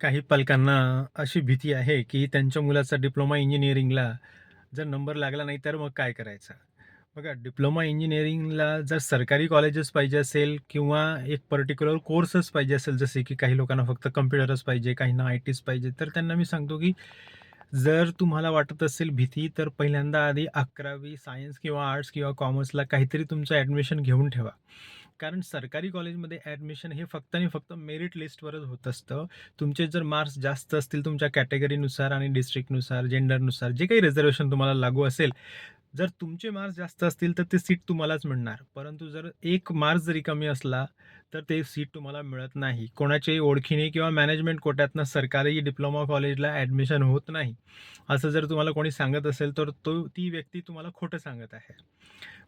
काही पालकांना अशी भीती आहे, की त्यांच्या मुलाचा डिप्लोमा इंजिनिअरिंगला जर नंबर लागला नाही, तर मग काय करायचं? बघा, डिप्लोमा इंजिनिअरिंगला जर सरकारी कॉलेजेस पाहिजे असेल किंवा एक पर्टिक्युलर कोर्सच पाहिजे असेल, जसे की काही लोकांना फक्त कम्प्युटरच पाहिजे, काहींना आय-टीच पाहिजे, तर त्यांना मी सांगतो, की जर तुम्हाला वाटत असेल भीती, तर पहिल्यांदा आधी 11वी सायन्स किंवा आर्ट्स किंवा कॉमर्सला काहीतरी तुमचं ॲडमिशन घेऊन ठेवा. कारण सरकारी कॉलेजमध्ये ॲडमिशन हे फक्त आणि फक्त मेरिट लिस्टवरच होत असतं. तुमचे जर मार्क्स जास्त असतील तुमच्या कॅटेगरीनुसार आणि डिस्ट्रिक्टनुसार, जेंडरनुसार जे काही रिझर्वेशन तुम्हाला लागू असेल, जर तुमचे मार्क्स जास्त असतील, तर ते सीट तुम्हालाच मिळणार. परंतु जर एक मार्क्स जरी कमी असला, तर ते सीट तुम्हाला मिळत नाही. कोणाच्याही ओळखीने किंवा मॅनेजमेंट कोट्यातनं सरकारी डिप्लोमा कॉलेजला ॲडमिशन होत नाही. असं जर तुम्हाला कोणी सांगत असेल, तर तो ती व्यक्ती तुम्हाला खोटं सांगत आहे.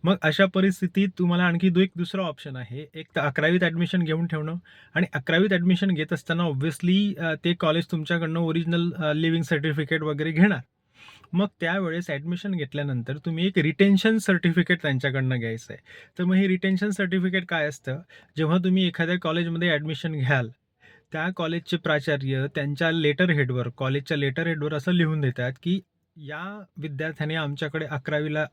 मग अशा परिस्थितीत तुम्हाला आणखी दो एक दुसरा ऑप्शन आहे. एक तर 11वीत ॲडमिशन घेऊन ठेवणं आणि 11वीत ॲडमिशन घेत असताना ऑब्व्हियसली ते कॉलेज तुमच्याकडनं ओरिजिनल लिव्हिंग सर्टिफिकेट वगैरे घेणार. मग त्यावेळेस ॲडमिशन घेतल्यानंतर तुम्ही एक रिटेन्शन सर्टिफिकेट त्यांच्याकडनं घ्यायचं आहे. तर मग हे रिटेन्शन सर्टिफिकेट काय असतं? जेव्हा तुम्ही एखाद्या कॉलेजमध्ये ॲडमिशन घ्याल, त्या कॉलेजचे प्राचार्य त्यांच्या लेटर हेडवर, कॉलेजच्या लेटर हेडवर असं लिहून देतात, की या विद्यार्थ्याने आमच्याकडे 11वीला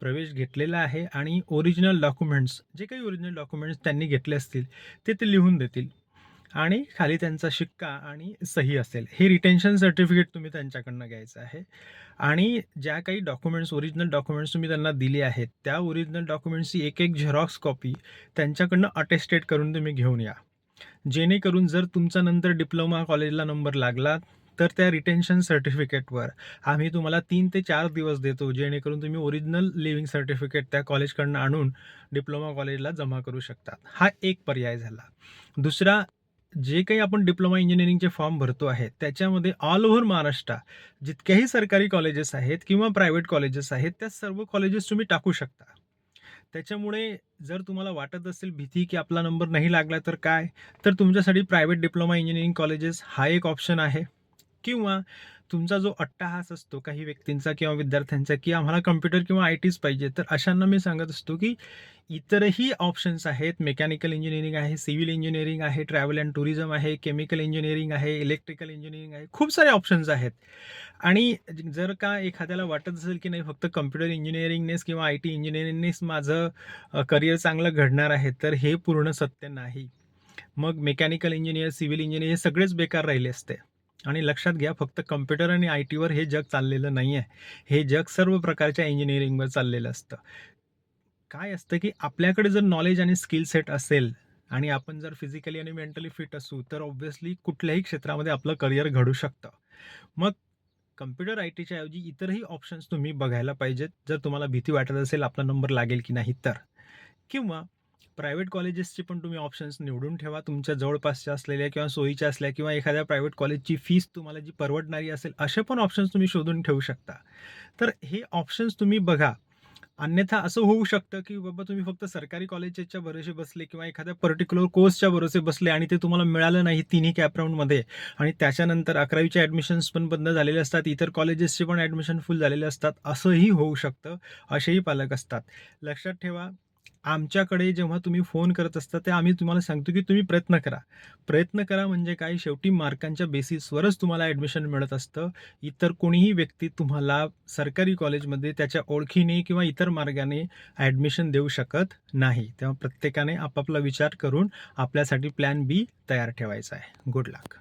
प्रवेश घेतलेला आहे आणि ओरिजिनल डॉक्युमेंट्स, जे काही ओरिजिनल डॉक्युमेंट्स त्यांनी घेतले असतील, ते ते लिहून देतील आणि खाली त्यांचा शिक्का आणि सही असेल. हे रिटेन्शन सर्टिफिकेट तुम्ही त्यांच्याकडनं घ्यायचं आहे आणि ज्या काही डॉक्युमेंट्स, ओरिजिनल डॉक्युमेंट्स तुम्ही त्यांना दिले आहेत, त्या ओरिजिनल डॉक्युमेंट्सची एक-एक झेरॉक्स कॉपी त्यांच्याकडनं अटेस्टेड करून तुम्ही घेऊन या. जेणेकरून जर तुमचा नंतर डिप्लोमा कॉलेजला नंबर लागला, तर त्या रिटेन्शन सर्टिफिकेटवर आम्ही तुम्हाला तीन ते चार दिवस देतो, जेणेकरून तुम्ही ओरिजिनल लिव्हिंग सर्टिफिकेट त्या कॉलेजकडनं आणून डिप्लोमा कॉलेजला जमा करू शकतात हा एक पर्याय झाला. दुसरा, जे काही आपण डिप्लोमा इंजिनिअरिंगचे फॉर्म भरतो आहे, त्याच्यामध्ये ऑल ओव्हर महाराष्ट्र जितक्याही सरकारी कॉलेजेस आहेत किंवा प्रायव्हेट कॉलेजेस आहेत, त्या सर्व कॉलेजेस तुम्ही टाकू शकता. त्याच्यामुळे जर तुम्हाला वाटत असेल भीती, की आपला नंबर नाही लागला तर काय? तर तुमच्यासाठी प्रायव्हेट डिप्लोमा इंजिनिअरिंग कॉलेजेस हा एक ऑप्शन आहे किंवा तुमचा जो अट्टाहास असतो काही व्यक्तींचा किंवा विद्यार्थ्यांचा, की आम्हाला कम्प्युटर किंवा आय-टीच पाहिजे, तर अशांना मी सांगत असतो, की इतरही ऑप्शन्स आहेत. मेकॅनिकल इंजिनिअरिंग आहे, सिव्हिल इंजिनिअरिंग आहे, ट्रॅव्हल अँड टुरिझम आहे, केमिकल इंजिनिअरिंग आहे, इलेक्ट्रिकल इंजिनिअरिंग आहे. खूप सारे ऑप्शन्स आहेत आणि जर का एखाद्याला वाटत असेल, की नाही फक्त कम्प्युटर इंजिनिअरिंगनेच किंवा आय-टी इंजिनिअरिंगनेच माझं करिअर चांगलं घडणार आहे, तर हे पूर्ण सत्य नाही. मग मेकॅनिकल इंजिनियर सिव्हिल इंजिनियर हे सगळेच बेकार राहिले असते आणि लक्षात घ्या फक्त कम्प्युटर आणि आय-टीवर हे जग चाललेलं नाही आहे. हे जग सर्व प्रकारच्या इंजिनिअरिंगवर चाललेलं असतं. काय असतं, की आपल्याकडे जर नॉलेज आणि स्किल सेट असेल आणि आपण जर फिजिकली आणि मेंटली फिट असू, तर ऑब्व्हियसली कुठल्याही क्षेत्रामध्ये आपलं करियर घडू शकतं. मग कम्प्युटर आय-टीच्या ऐवजी इतरही ऑप्शन्स तुम्ही बघायला पाहिजेत, जर तुम्हाला भीती वाटत असेल आपला नंबर लागेल की नाही तर. किंवा प्रायव्हेट कॉलेजेसचे पण तुम्ही ऑप्शन्स निवडून ठेवा. तुमच्या जवळपासच्या असलेल्या किंवा सोयीच्या असल्या किंवा एखाद्या प्रायव्हेट कॉलेजची फीस तुम्हाला जी परवडणारी असेल, असे पण ऑप्शन्स तुम्ही शोधून ठेवू शकता. तर हे ऑप्शन्स तुम्ही बघा. अन्यथा असं होऊ शकतं, की बाबा तुम्ही फक्त सरकारी कॉलेजेसच्या भरोसे बसले किंवा एखाद्या पर्टिक्युलर कोर्सच्या भरोसे बसले आणि ते तुम्हाला मिळालं नाही तिन्ही कॅपराऊंडमध्ये आणि त्याच्यानंतर 11वीचे ॲडमिशन्स पण बंद झालेले असतात. इतर कॉलेजेसचे पण ॲडमिशन फुल झालेले असतात. असंही होऊ शकतं. असेही पालक असतात. लक्षात ठेवा, आमच्याकडे जेव्हा तुम्ही फोन करत असता, ते आम्ही तुम्हाला सांगतो, की तुम्ही प्रयत्न करा. प्रयत्न करा म्हणजे काय? शेवटी मार्कांच्या बेसिसवरच तुम्हाला ॲडमिशन मिळत असतं. इतर कोणीही व्यक्ती तुम्हाला सरकारी कॉलेजमध्ये त्याच्या ओळखीने किंवा इतर मार्गाने ॲडमिशन देऊ शकत नाही. तेव्हा प्रत्येकाने आपापला विचार करून आपल्यासाठी प्लॅन बी तयार ठेवायचा आहे. Good luck.